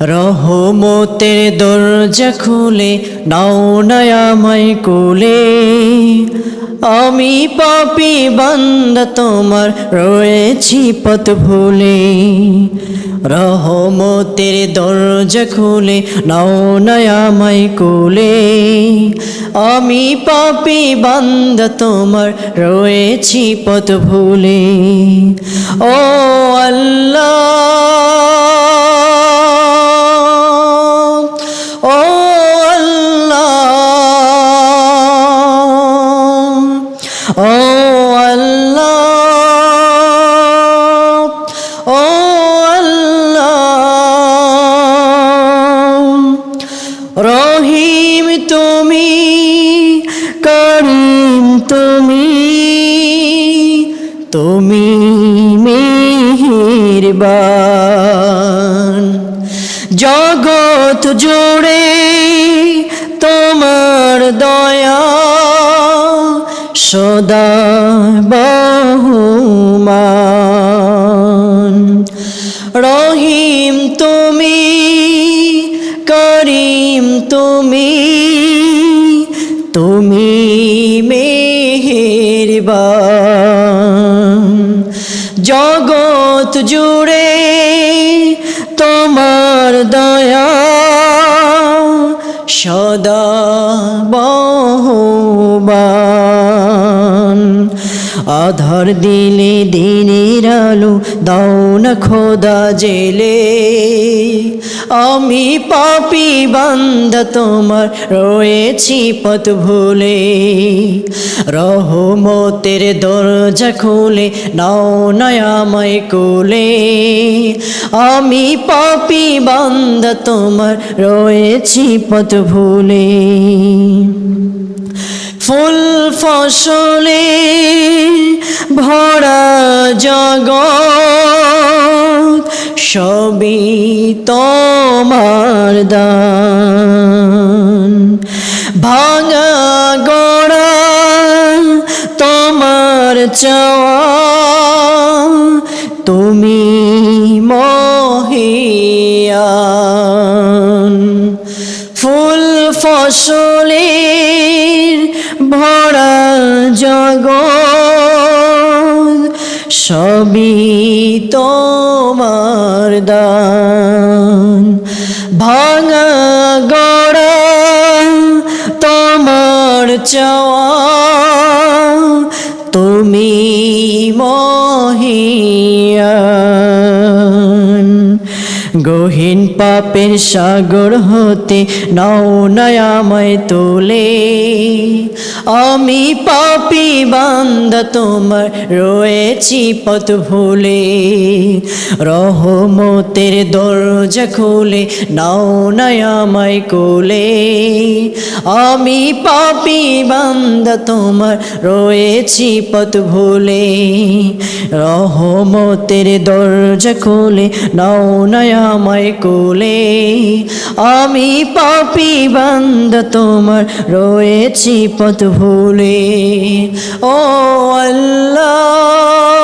রহমতের দরজা খুলে নাও নয়াময় কোলে। আমি পাপি বান্দা তোমার রয়েছি পথ ভুলে। রহমতের দরজা খুলে নাও নয়াময় কোলে। আমি পাপি বান্দা তোমার রয়েছি পথ ভুলে। ও আল্লাহ! ও আল্লাহ ও আল্লাহ রহিম তুমি করিম তুমি তুমি মেহেরবান। জগৎ জুড়ে তোমার দয়া সদা বহুমান। রহিম তুমি করিম তুমি তুমি মেহেরবান। জগৎ জুড়ে তোমার দয়া সদা আধার দিলে দিনের আলো, দাও না খোদা জেলে। আমি পাপি বান্দা তোমার রয়েছি পথ ভুলে। রহমতের দরজা খুলে, নাও নয়াময় কোলে। আমি পাপি বান্দা তোমার রয়েছি পথ ভুলে। ফুল ফসলে ভরা জগৎ সবই তোমার দান। ভাঙা গোড়া তোমার চাওয়া, তুমি মহিয়ান। ফুল ফসলের ভরা জগৎ সবই তোমার দান। ভাঙা গড়া তোমার চাওয়া গহীন পাপের সাগর হতে নাও নয়াময় তোলে। আমি পাপি বান্দা তোমার রয়েছি পথ ভুলে। রহমতের দরজা খুলে নাও নয়াময় কোলে। আমি পাপি বান্দা তোমার রয়েছি পথ ভুলে। রহমতের দরজা খুলে নাও নয়াময় কোলে আমি পাপি বান্দ তোমার রয়েছি পথ ভুলে ও আল্লাহ!